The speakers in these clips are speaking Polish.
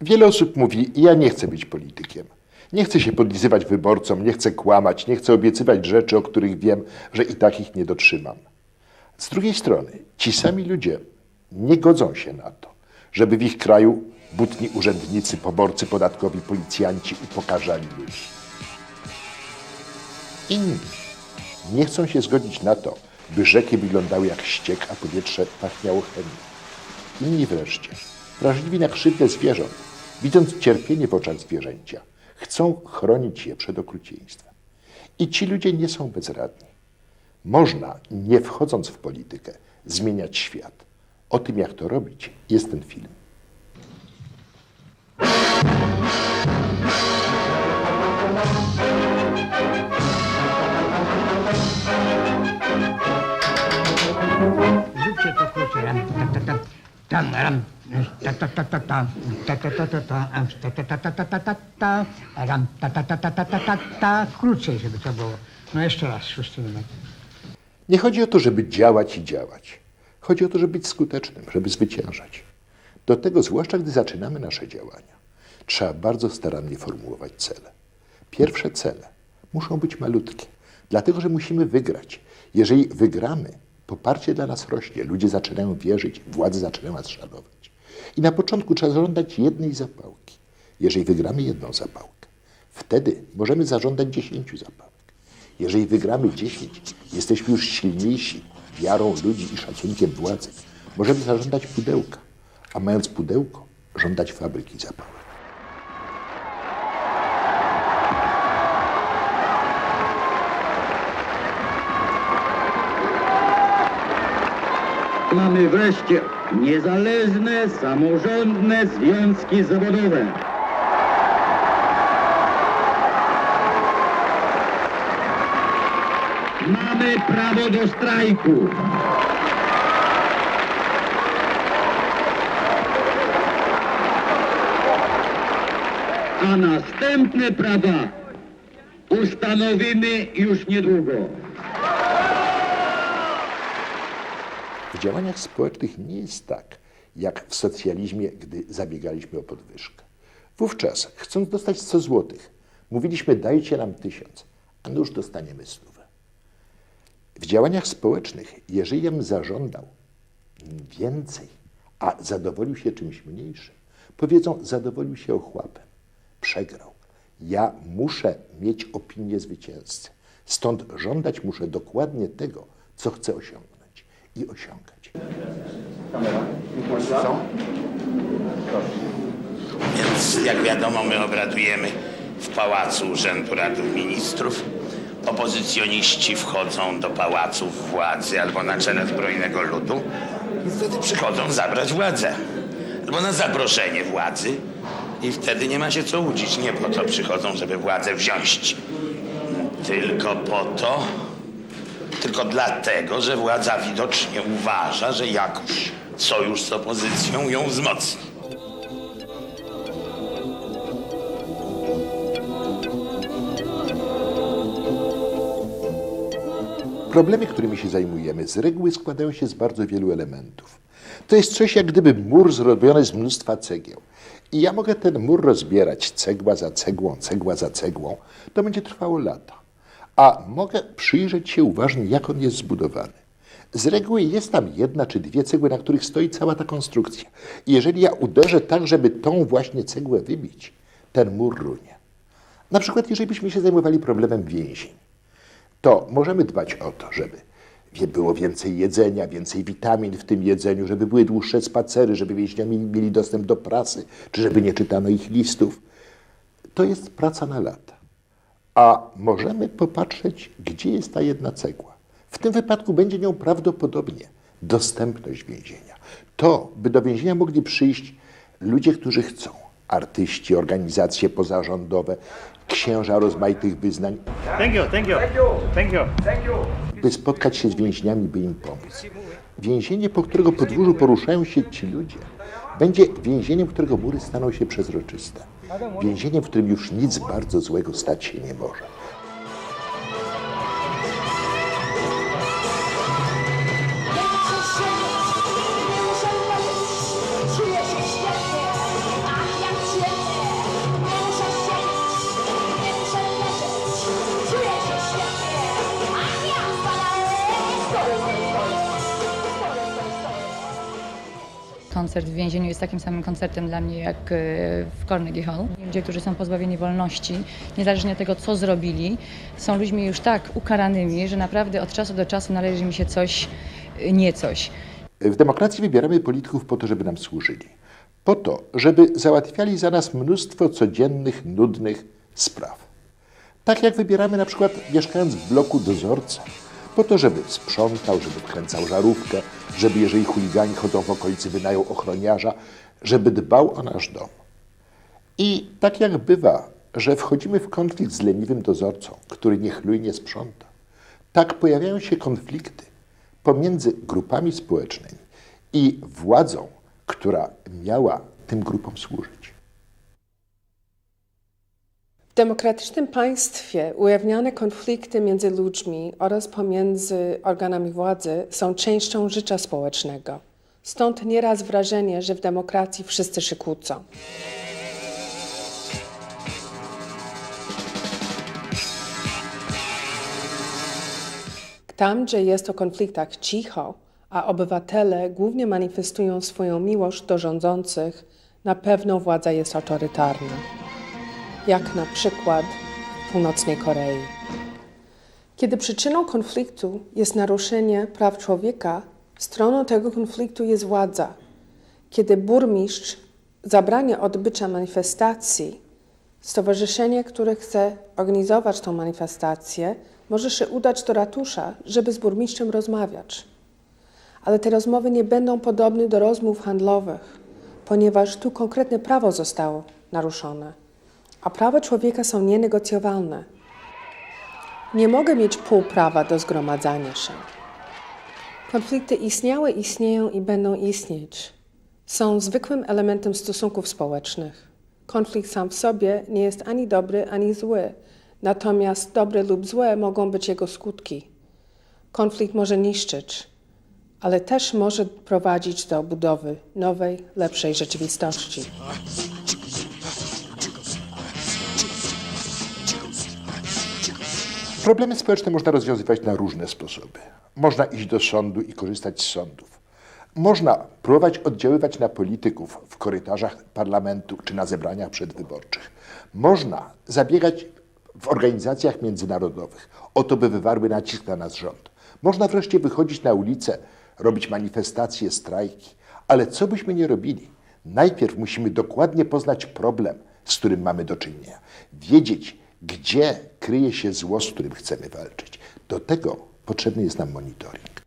Wiele osób mówi: Ja nie chcę być politykiem. Nie chcę się podlizywać wyborcom, nie chcę kłamać, nie chcę obiecywać rzeczy, o których wiem, że i tak ich nie dotrzymam. Z drugiej strony, ci sami ludzie nie godzą się na to, żeby w ich kraju butni urzędnicy, poborcy podatkowi, policjanci upokarzali ludzi. Inni nie chcą się zgodzić na to, by rzeki wyglądały jak ściek, a powietrze pachniało chemią. Inni wreszcie, wrażliwi na krzywdę zwierząt, widząc cierpienie w oczach zwierzęcia, chcą chronić je przed okrucieństwem. I ci ludzie nie są bezradni. Można, nie wchodząc w politykę, zmieniać świat. O tym, jak to robić, jest ten film. Zróbcie to krócej. Ram, ta, ta, ta, tam, ta, krócej, żeby to było. No jeszcze raz, szósty numer. Nie chodzi o to, żeby działać i działać. Chodzi o to, żeby być skutecznym, żeby zwyciężać. Do tego, zwłaszcza gdy zaczynamy nasze działania, trzeba bardzo starannie formułować cele. Pierwsze cele muszą być malutkie, dlatego że musimy wygrać. Jeżeli wygramy, poparcie dla nas rośnie, ludzie zaczynają wierzyć, władze zaczynają nas szanować. I na początku trzeba zażądać jednej zapałki. Jeżeli wygramy jedną zapałkę, wtedy możemy zażądać dziesięciu zapałek. Jeżeli wygramy 10, jesteśmy już silniejsi wiarą ludzi i szacunkiem władzy. Możemy zażądać pudełka, a mając pudełko, żądać fabryki zapałek. Mamy wreszcie niezależne, samorządne związki zawodowe. Mamy prawo do strajku. A następne prawa ustanowimy już niedługo. Działaniach społecznych nie jest tak, jak w socjalizmie, gdy zabiegaliśmy o podwyżkę. Wówczas, chcąc dostać 100 złotych, mówiliśmy dajcie nam tysiąc, a już dostaniemy stówę. W działaniach społecznych, jeżeli bym zażądał więcej, a zadowolił się czymś mniejszym, powiedzą, zadowolił się ochłapem, przegrał. Ja muszę mieć opinię zwycięzcy. Stąd żądać muszę dokładnie tego, co chcę osiągnąć i osiągać. Więc jak wiadomo, my obradujemy w Pałacu Urzędu Radów Ministrów. Opozycjoniści wchodzą do pałaców władzy albo na czele zbrojnego ludu i wtedy przychodzą zabrać władzę. Albo na zaproszenie władzy i wtedy nie ma się co łudzić. Nie po to przychodzą, żeby władzę wziąć. Tylko po to, tylko dlatego, że władza widocznie uważa, że jakoś sojusz z opozycją ją wzmocni. Problemy, którymi się zajmujemy, z reguły składają się z bardzo wielu elementów. To jest coś jak gdyby mur zrobiony z mnóstwa cegieł. I ja mogę ten mur rozbierać cegła za cegłą, cegła za cegłą. To będzie trwało lata. A mogę przyjrzeć się uważnie, jak on jest zbudowany. Z reguły jest tam jedna czy dwie cegły, na których stoi cała ta konstrukcja. I jeżeli ja uderzę tak, żeby tą właśnie cegłę wybić, ten mur runie. Na przykład, jeżeli byśmy się zajmowali problemem więzień to możemy dbać o to, żeby było więcej jedzenia, więcej witamin w tym jedzeniu, żeby były dłuższe spacery, żeby więźniowie mieli dostęp do prasy, czy żeby nie czytano ich listów. To jest praca na lata. A możemy popatrzeć, gdzie jest ta jedna cegła. W tym wypadku będzie nią prawdopodobnie dostępność więzienia. To, by do więzienia mogli przyjść ludzie, którzy chcą. Artyści, organizacje pozarządowe, księża rozmaitych wyznań, Thank you, thank you, thank you. by spotkać się z więźniami, by im pomóc. Więzienie, po którego podwórzu poruszają się ci ludzie, będzie więzieniem, którego mury staną się przezroczyste. Więzieniem, w którym już nic bardzo złego stać się nie może. Koncert w więzieniu jest takim samym koncertem dla mnie jak e, w Carnegie Hall. Ludzie, którzy są pozbawieni wolności, niezależnie od tego, co zrobili, są ludźmi już tak ukaranymi, że naprawdę od czasu do czasu należy mi się coś, e, nie coś. W demokracji wybieramy polityków po to, żeby nam służyli. Po to, żeby załatwiali za nas mnóstwo codziennych, nudnych spraw. Tak jak wybieramy na przykład mieszkając w bloku dozorcę, po to, żeby sprzątał, żeby wkręcał żarówkę, żeby jeżeli chuligani chodzą w okolicy wynajął ochroniarza, żeby dbał o nasz dom. I tak jak bywa, że wchodzimy w konflikt z leniwym dozorcą, który niechlujnie sprząta, tak pojawiają się konflikty pomiędzy grupami społecznymi i władzą, która miała tym grupom służyć. W demokratycznym państwie ujawniane konflikty między ludźmi oraz pomiędzy organami władzy są częścią życia społecznego. Stąd nieraz wrażenie, że w demokracji wszyscy się kłócą. Tam, gdzie jest o konfliktach cicho, a obywatele głównie manifestują swoją miłość do rządzących, na pewno władza jest autorytarna jak na przykład w Północnej Korei. Kiedy przyczyną konfliktu jest naruszenie praw człowieka, stroną tego konfliktu jest władza. Kiedy burmistrz zabrania odbycia manifestacji, stowarzyszenie, które chce organizować tą manifestację, może się udać do ratusza, żeby z burmistrzem rozmawiać. Ale te rozmowy nie będą podobne do rozmów handlowych, ponieważ tu konkretne prawo zostało naruszone a prawa człowieka są nienegocjowalne. Nie mogę mieć półprawa do zgromadzania się. Konflikty istniały, istnieją i będą istnieć. Są zwykłym elementem stosunków społecznych. Konflikt sam w sobie nie jest ani dobry, ani zły, natomiast dobre lub złe mogą być jego skutki. Konflikt może niszczyć, ale też może prowadzić do budowy nowej, lepszej rzeczywistości. Problemy społeczne można rozwiązywać na różne sposoby. Można iść do sądu i korzystać z sądów. Można próbować oddziaływać na polityków w korytarzach parlamentu czy na zebraniach przedwyborczych. Można zabiegać w organizacjach międzynarodowych o to, by wywarły nacisk na nas rząd. Można wreszcie wychodzić na ulicę, robić manifestacje, strajki. Ale co byśmy nie robili, najpierw musimy dokładnie poznać problem, z którym mamy do czynienia. Wiedzieć, gdzie kryje się zło, z którym chcemy walczyć. Do tego potrzebny jest nam monitoring.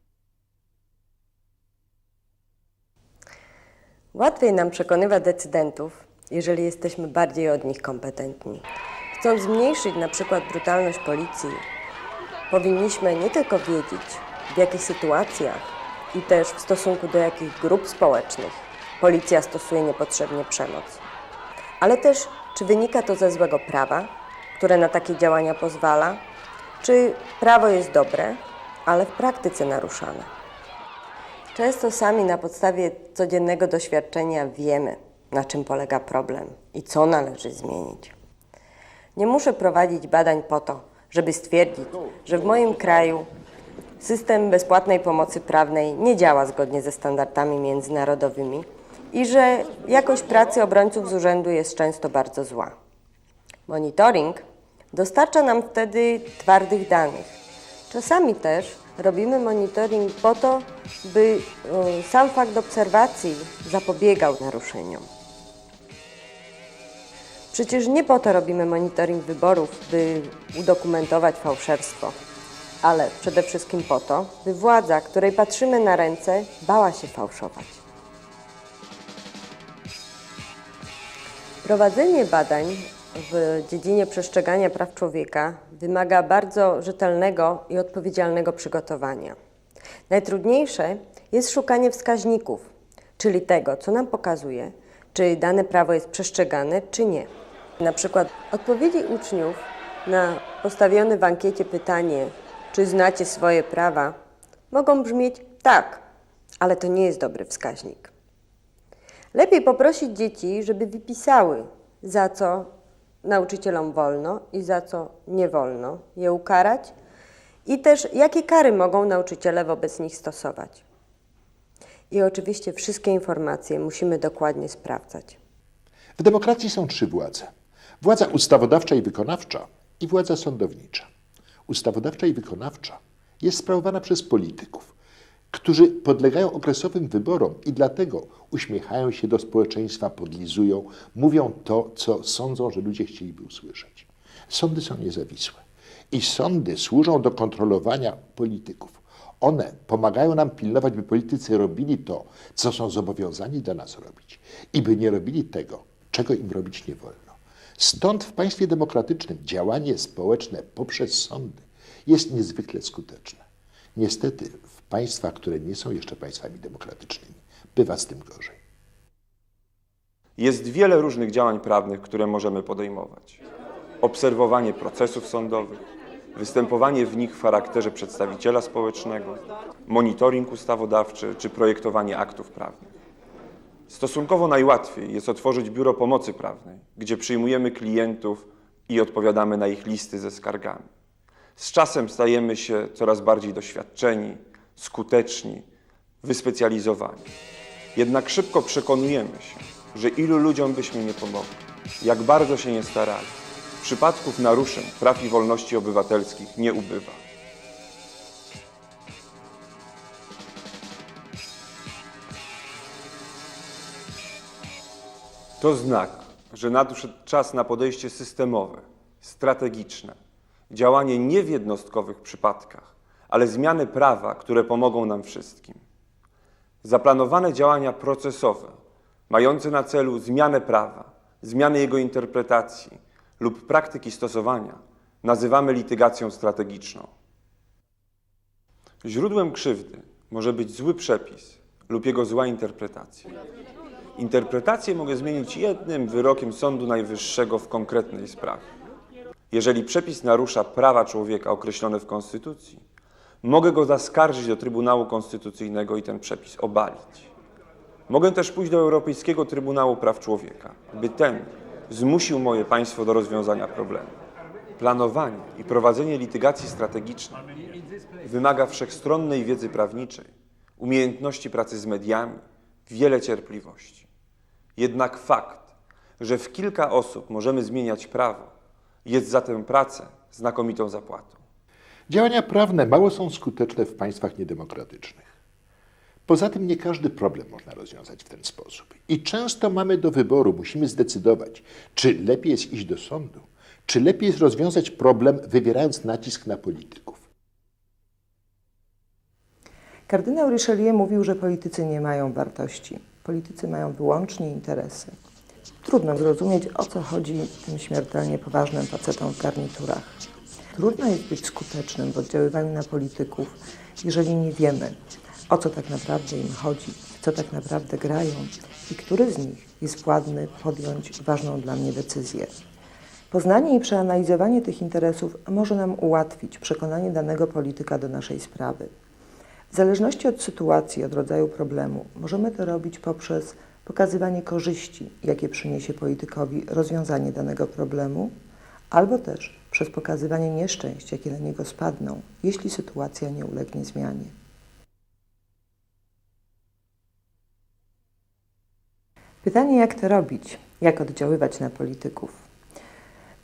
Łatwiej nam przekonywać decydentów, jeżeli jesteśmy bardziej od nich kompetentni. Chcąc zmniejszyć na przykład brutalność policji, powinniśmy nie tylko wiedzieć, w jakich sytuacjach i też w stosunku do jakich grup społecznych policja stosuje niepotrzebnie przemoc, ale też czy wynika to ze złego prawa, które na takie działania pozwala, czy prawo jest dobre, ale w praktyce naruszane. Często sami na podstawie codziennego doświadczenia wiemy, na czym polega problem i co należy zmienić. Nie muszę prowadzić badań po to, żeby stwierdzić, że w moim kraju system bezpłatnej pomocy prawnej nie działa zgodnie ze standardami międzynarodowymi i że jakość pracy obrońców z urzędu jest często bardzo zła. Monitoring dostarcza nam wtedy twardych danych. Czasami też robimy monitoring po to, by y, sam fakt obserwacji zapobiegał naruszeniom. Przecież nie po to robimy monitoring wyborów, by udokumentować fałszerstwo, ale przede wszystkim po to, by władza, której patrzymy na ręce, bała się fałszować. Prowadzenie badań w dziedzinie przestrzegania praw człowieka wymaga bardzo rzetelnego i odpowiedzialnego przygotowania. Najtrudniejsze jest szukanie wskaźników, czyli tego, co nam pokazuje, czy dane prawo jest przestrzegane, czy nie. Na przykład odpowiedzi uczniów na postawione w ankiecie pytanie, czy znacie swoje prawa, mogą brzmieć tak, ale to nie jest dobry wskaźnik. Lepiej poprosić dzieci, żeby wypisały, za co nauczycielom wolno i za co nie wolno je ukarać, i też jakie kary mogą nauczyciele wobec nich stosować. I oczywiście wszystkie informacje musimy dokładnie sprawdzać. W demokracji są trzy władze: władza ustawodawcza i wykonawcza i władza sądownicza. Ustawodawcza i wykonawcza jest sprawowana przez polityków, którzy podlegają okresowym wyborom i dlatego uśmiechają się do społeczeństwa, podlizują, mówią to, co sądzą, że ludzie chcieliby usłyszeć. Sądy są niezawisłe i sądy służą do kontrolowania polityków. One pomagają nam pilnować, by politycy robili to, co są zobowiązani dla nas robić i by nie robili tego, czego im robić nie wolno. Stąd w państwie demokratycznym działanie społeczne poprzez sądy jest niezwykle skuteczne. Niestety państwach, które nie są jeszcze państwami demokratycznymi, bywa z tym gorzej. Jest wiele różnych działań prawnych, które możemy podejmować. Obserwowanie procesów sądowych, występowanie w nich w charakterze przedstawiciela społecznego, monitoring ustawodawczy czy projektowanie aktów prawnych. Stosunkowo najłatwiej jest otworzyć biuro pomocy prawnej, gdzie przyjmujemy klientów i odpowiadamy na ich listy ze skargami. Z czasem stajemy się coraz bardziej doświadczeni, skuteczni, wyspecjalizowani. Jednak szybko przekonujemy się, że ilu ludziom byśmy nie pomogli, jak bardzo się nie starali, przypadków naruszeń praw i wolności obywatelskich nie ubywa. To znak, że nadszedł czas na podejście systemowe, strategiczne, działanie nie w jednostkowych przypadkach, ale zmiany prawa, które pomogą nam wszystkim. Zaplanowane działania procesowe, mające na celu zmianę prawa, zmianę jego interpretacji lub praktyki stosowania, nazywamy litygacją strategiczną. Źródłem krzywdy może być zły przepis lub jego zła interpretacja. Interpretację mogę zmienić jednym wyrokiem Sądu Najwyższego w konkretnej sprawie. Jeżeli przepis narusza prawa człowieka określone w Konstytucji, mogę go zaskarżyć do Trybunału Konstytucyjnego i ten przepis obalić. Mogę też pójść do Europejskiego Trybunału Praw Człowieka, by ten zmusił moje państwo do rozwiązania problemu. Planowanie i prowadzenie litygacji strategicznej wymaga wszechstronnej wiedzy prawniczej, umiejętności pracy z mediami, wiele cierpliwości. Jednak fakt, że w kilka osób możemy zmieniać prawo, jest za tę pracę znakomitą zapłatą. Działania prawne mało są skuteczne w państwach niedemokratycznych. Poza tym nie każdy problem można rozwiązać w ten sposób. I często mamy do wyboru, musimy zdecydować, czy lepiej jest iść do sądu, czy lepiej jest rozwiązać problem, wywierając nacisk na polityków. Kardynał Richelieu mówił, że politycy nie mają wartości. Politycy mają wyłącznie interesy. Trudno zrozumieć, o co chodzi tym śmiertelnie poważnym facetom w garniturach. Trudno jest być skutecznym w oddziaływaniu na polityków, jeżeli nie wiemy, o co tak naprawdę im chodzi, co tak naprawdę grają i który z nich jest władny podjąć ważną dla mnie decyzję. Poznanie i przeanalizowanie tych interesów może nam ułatwić przekonanie danego polityka do naszej sprawy. W zależności od sytuacji, od rodzaju problemu, możemy to robić poprzez pokazywanie korzyści, jakie przyniesie politykowi rozwiązanie danego problemu, albo też przez pokazywanie nieszczęść, jakie na niego spadną, jeśli sytuacja nie ulegnie zmianie. Pytanie, jak to robić, jak oddziaływać na polityków.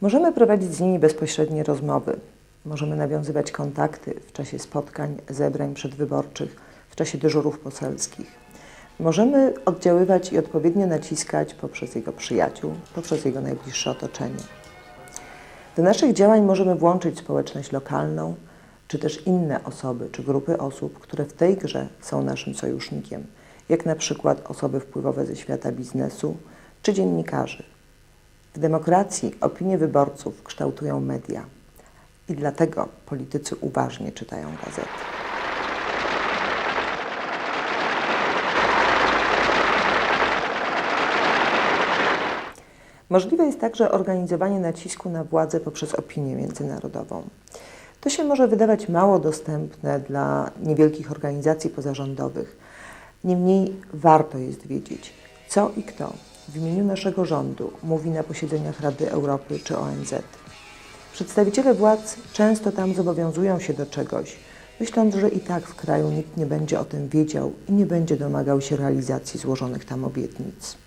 Możemy prowadzić z nimi bezpośrednie rozmowy, możemy nawiązywać kontakty w czasie spotkań, zebrań przedwyborczych, w czasie dyżurów poselskich. Możemy oddziaływać i odpowiednio naciskać poprzez jego przyjaciół, poprzez jego najbliższe otoczenie. Do naszych działań możemy włączyć społeczność lokalną, czy też inne osoby, czy grupy osób, które w tej grze są naszym sojusznikiem, jak na przykład osoby wpływowe ze świata biznesu, czy dziennikarzy. W demokracji opinie wyborców kształtują media i dlatego politycy uważnie czytają gazety. Możliwe jest także organizowanie nacisku na władzę poprzez opinię międzynarodową. To się może wydawać mało dostępne dla niewielkich organizacji pozarządowych. Niemniej warto jest wiedzieć, co i kto w imieniu naszego rządu mówi na posiedzeniach Rady Europy czy ONZ. Przedstawiciele władz często tam zobowiązują się do czegoś, myśląc, że i tak w kraju nikt nie będzie o tym wiedział i nie będzie domagał się realizacji złożonych tam obietnic.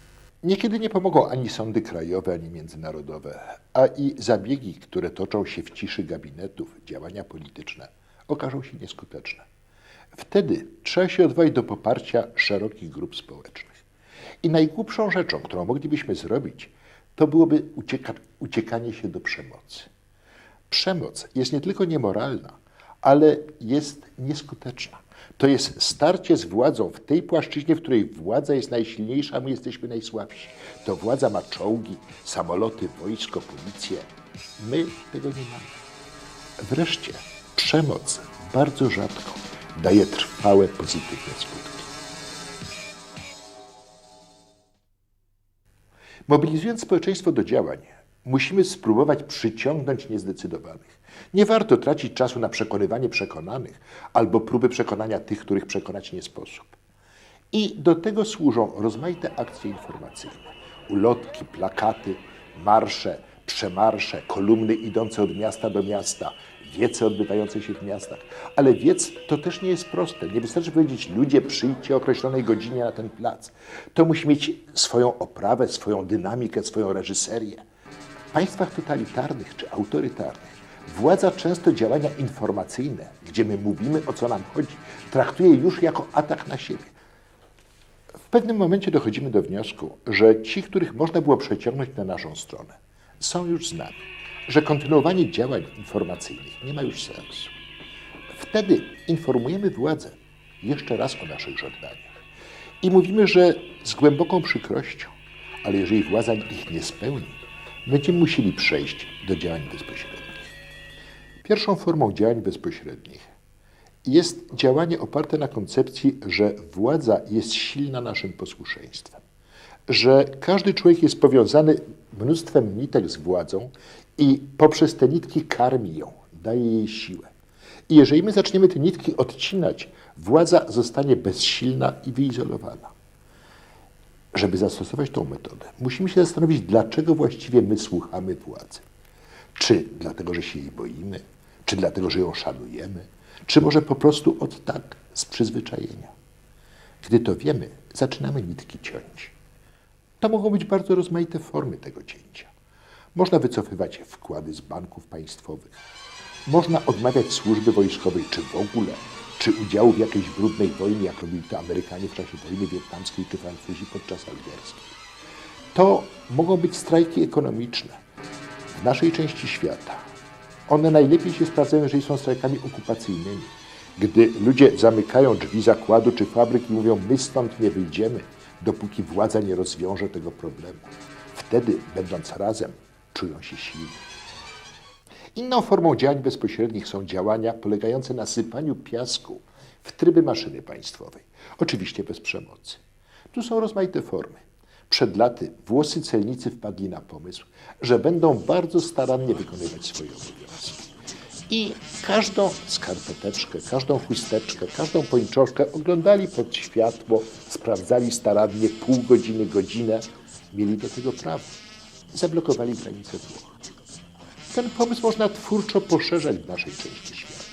Niekiedy nie pomogą ani sądy krajowe, ani międzynarodowe, a i zabiegi, które toczą się w ciszy gabinetów, działania polityczne, okażą się nieskuteczne. Wtedy trzeba się odwołać do poparcia szerokich grup społecznych. I najgłupszą rzeczą, którą moglibyśmy zrobić, to byłoby ucieka, uciekanie się do przemocy. Przemoc jest nie tylko niemoralna, ale jest nieskuteczna. To jest starcie z władzą w tej płaszczyźnie, w której władza jest najsilniejsza, my jesteśmy najsłabsi. To władza ma czołgi, samoloty, wojsko, policję. My tego nie mamy. Wreszcie przemoc bardzo rzadko daje trwałe pozytywne skutki. Mobilizując społeczeństwo do działań, musimy spróbować przyciągnąć niezdecydowanych. Nie warto tracić czasu na przekonywanie przekonanych albo próby przekonania tych, których przekonać nie sposób. I do tego służą rozmaite akcje informacyjne. Ulotki, plakaty, marsze, przemarsze, kolumny idące od miasta do miasta, wiece odbywające się w miastach. Ale wiec to też nie jest proste. Nie wystarczy powiedzieć, ludzie przyjdźcie o określonej godzinie na ten plac. To musi mieć swoją oprawę, swoją dynamikę, swoją reżyserię. Państwach totalitarnych czy autorytarnych władza często działania informacyjne, gdzie my mówimy o co nam chodzi, traktuje już jako atak na siebie. W pewnym momencie dochodzimy do wniosku, że ci, których można było przeciągnąć na naszą stronę, są już z nami, że kontynuowanie działań informacyjnych nie ma już sensu. Wtedy informujemy władzę jeszcze raz o naszych żądaniach i mówimy, że z głęboką przykrością, ale jeżeli władza ich nie spełni, będziemy musieli przejść do działań bezpośrednich. Pierwszą formą działań bezpośrednich jest działanie oparte na koncepcji, że władza jest silna naszym posłuszeństwem, że każdy człowiek jest powiązany mnóstwem nitek z władzą i poprzez te nitki karmi ją, daje jej siłę. I jeżeli my zaczniemy te nitki odcinać, władza zostanie bezsilna i wyizolowana. Żeby zastosować tą metodę, musimy się zastanowić, dlaczego właściwie my słuchamy władzy. Czy dlatego, że się jej boimy, czy dlatego, że ją szanujemy, czy może po prostu od tak, z przyzwyczajenia. Gdy to wiemy, zaczynamy nitki ciąć. To mogą być bardzo rozmaite formy tego cięcia. Można wycofywać wkłady z banków państwowych, można odmawiać służby wojskowej, czy w ogóle, czy udziału w jakiejś brudnej wojnie, jak robili to Amerykanie w czasie wojny wietnamskiej, czy Francuzi podczas algierskiej. To mogą być strajki ekonomiczne w naszej części świata. One najlepiej się sprawdzają, jeżeli są strajkami okupacyjnymi. Gdy ludzie zamykają drzwi zakładu czy fabryk i mówią, my stąd nie wyjdziemy, dopóki władza nie rozwiąże tego problemu. Wtedy, będąc razem, czują się silni. Inną formą działań bezpośrednich są działania polegające na sypaniu piasku w tryby maszyny państwowej. Oczywiście bez przemocy. Tu są rozmaite formy. Przed laty włosy celnicy wpadli na pomysł, że będą bardzo starannie wykonywać swoje obowiązki. I każdą skarpeteczkę, każdą chusteczkę, każdą pończoszkę oglądali pod światło, sprawdzali starannie pół godziny, godzinę. Mieli do tego prawo. Zablokowali granice Włoch. Ten pomysł można twórczo poszerzać w naszej części świata.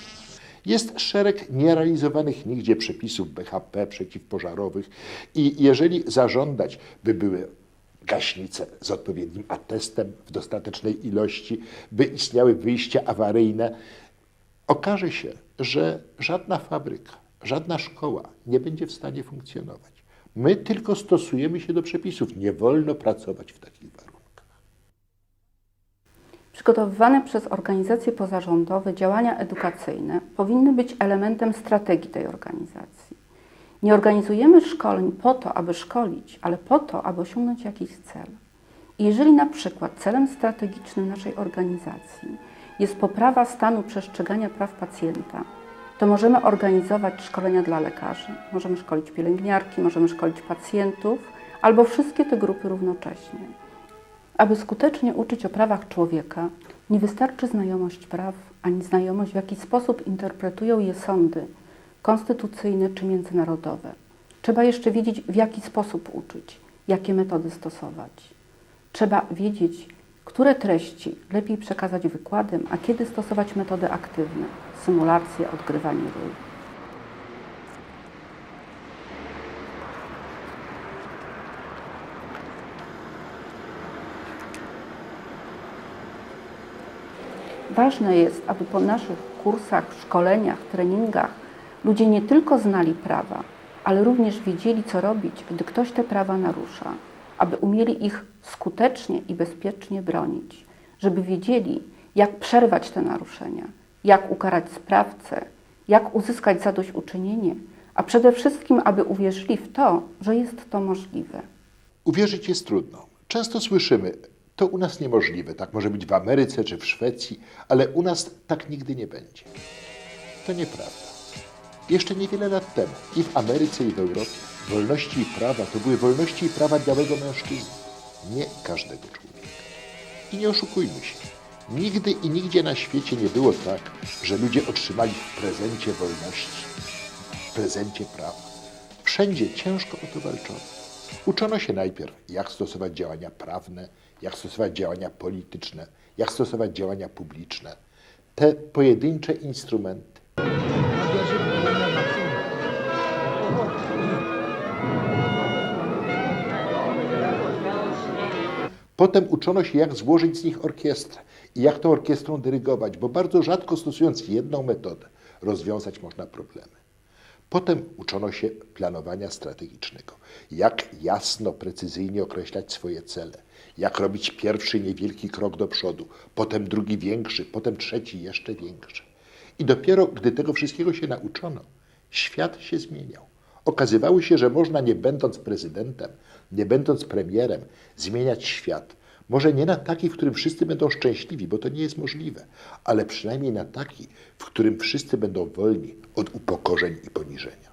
Jest szereg nierealizowanych nigdzie przepisów BHP przeciwpożarowych i jeżeli zażądać, by były gaśnice z odpowiednim atestem w dostatecznej ilości, by istniały wyjścia awaryjne, okaże się, że żadna fabryka, żadna szkoła nie będzie w stanie funkcjonować. My tylko stosujemy się do przepisów. Nie wolno pracować w takich warunkach. Przygotowywane przez organizacje pozarządowe działania edukacyjne powinny być elementem strategii tej organizacji. Nie organizujemy szkoleń po to, aby szkolić, ale po to, aby osiągnąć jakiś cel. I jeżeli na przykład celem strategicznym naszej organizacji jest poprawa stanu przestrzegania praw pacjenta, to możemy organizować szkolenia dla lekarzy, możemy szkolić pielęgniarki, możemy szkolić pacjentów albo wszystkie te grupy równocześnie. Aby skutecznie uczyć o prawach człowieka, nie wystarczy znajomość praw, ani znajomość, w jaki sposób interpretują je sądy konstytucyjne czy międzynarodowe. Trzeba jeszcze wiedzieć, w jaki sposób uczyć, jakie metody stosować. Trzeba wiedzieć, które treści lepiej przekazać wykładem, a kiedy stosować metody aktywne, symulacje, odgrywanie ról. Ważne jest, aby po naszych kursach, szkoleniach, treningach ludzie nie tylko znali prawa, ale również wiedzieli, co robić, gdy ktoś te prawa narusza, aby umieli ich skutecznie i bezpiecznie bronić, żeby wiedzieli, jak przerwać te naruszenia, jak ukarać sprawcę, jak uzyskać zadośćuczynienie, a przede wszystkim, aby uwierzyli w to, że jest to możliwe. Uwierzyć jest trudno. Często słyszymy, to u nas niemożliwe, tak może być w Ameryce czy w Szwecji, ale u nas tak nigdy nie będzie. To nieprawda. Jeszcze niewiele lat temu i w Ameryce, i w Europie wolności i prawa to były wolności i prawa białego mężczyzny, nie każdego człowieka. I nie oszukujmy się, nigdy i nigdzie na świecie nie było tak, że ludzie otrzymali w prezencie wolności, w prezencie prawa. Wszędzie ciężko o to walczono. Uczono się najpierw, jak stosować działania prawne, jak stosować działania polityczne, jak stosować działania publiczne. Te pojedyncze instrumenty. Potem uczono się, jak złożyć z nich orkiestrę i jak tą orkiestrą dyrygować, bo bardzo rzadko stosując jedną metodę rozwiązać można problemy. Potem uczono się planowania strategicznego, jak jasno, precyzyjnie określać swoje cele, jak robić pierwszy niewielki krok do przodu, potem drugi większy, potem trzeci jeszcze większy. I dopiero gdy tego wszystkiego się nauczono, świat się zmieniał. Okazywało się, że można nie będąc prezydentem, nie będąc premierem, zmieniać świat. Może nie na taki, w którym wszyscy będą szczęśliwi, bo to nie jest możliwe, ale przynajmniej na taki, w którym wszyscy będą wolni od upokorzeń i poniżenia.